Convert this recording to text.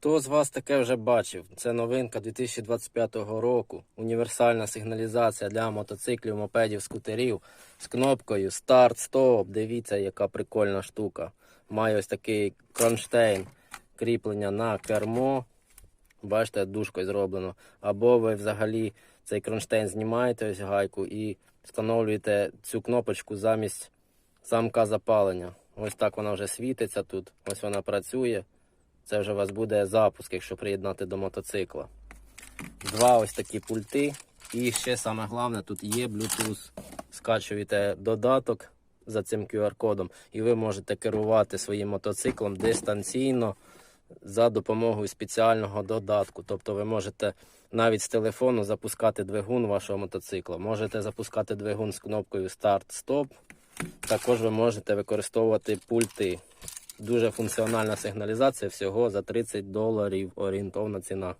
Хто з вас таке вже бачив? Це новинка 2025 року. Універсальна сигналізація для мотоциклів, мопедів, скутерів з кнопкою старт, стоп. Дивіться, яка прикольна штука. Має ось такий кронштейн, кріплення на кермо. Бачите, дужкою зроблено. Або ви взагалі цей кронштейн знімаєте ось гайку і встановлюєте цю кнопочку замість замка запалення. Ось так вона вже світиться тут. Ось вона працює. Це вже у вас буде запуск, якщо приєднати до мотоцикла. Два ось такі пульти. І ще саме головне, тут є Bluetooth. Скачуєте додаток за цим QR-кодом, і ви можете керувати своїм мотоциклом дистанційно за допомогою спеціального додатку. Тобто ви можете навіть з телефону запускати двигун вашого мотоцикла. Можете запускати двигун з кнопкою старт-стоп. Також ви можете використовувати пульти. Дуже функціональна сигналізація всього за 30 доларів орієнтовна ціна.